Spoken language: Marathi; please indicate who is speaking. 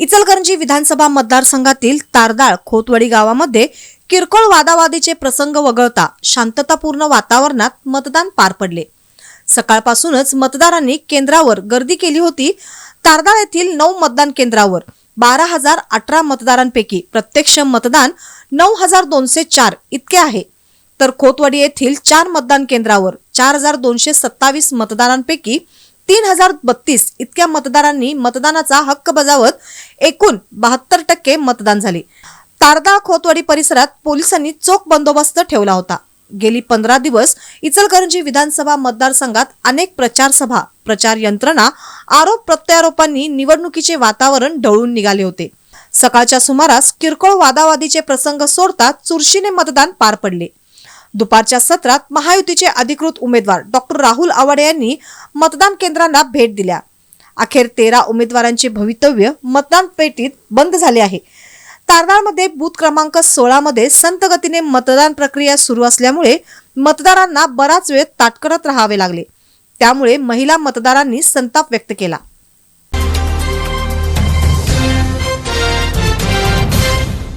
Speaker 1: इचलकरंजी विधानसभा मतदारसंघातील तारदाळ खोतवाडी गावामध्ये किरकोळ वादावादीचे प्रसंग वगळता शांततापूर्ण वातावरणात मतदान पार पडले. सकाळपासूनच मतदारांनी केंद्रावर गर्दी केली होती. तारदाळ येथील नऊ मतदान केंद्रावर बारा हजार अठरा मतदारांपैकी प्रत्यक्ष मतदान नऊ हजार दोनशे चार इतके आहे. तर खोतवाडी येथील चार मतदान केंद्रावर चार हजार दोनशे सत्तावीस मतदारांपैकी तीन हजार बत्तीस इतक्या मतदारांनी मतदानाचा हक्क बजावत एकूण बहात्तर टक्के मतदान झाले. तारदा खोतवाडी परिसरात पोलिसांनी चोख बंदोबस्त ठेवला होता. गेली पंधरा दिवस इचलकरंजी विधानसभा मतदारसंघात अनेक प्रचार सभा प्रचार यंत्रणा आरोप प्रत्यारोपांनी निवडणुकीचे वातावरण ढवळून निघाले होते. सकाळच्या सुमारास किरकोळ वादावादीचे प्रसंग सोडता चुरशीने मतदान पार पडले. दुपारच्या सत्रात महायुतीचे अधिकृत उमेदवार डॉक्टर राहुल आवाडे यांनी मतदान केंद्रांना भेट दिल्या. अखेर तेरा उमेदवारांचे भवितव्य मतदान पेटीत बंद झाले आहे. तारदाळमध्ये बूथ क्रमांक सोळा मध्ये संत गतीने मतदान प्रक्रिया सुरू असल्यामुळे मतदारांना बराच वेळ ताटकरत राहावे लागले. त्यामुळे महिला मतदारांनी संताप व्यक्त केला.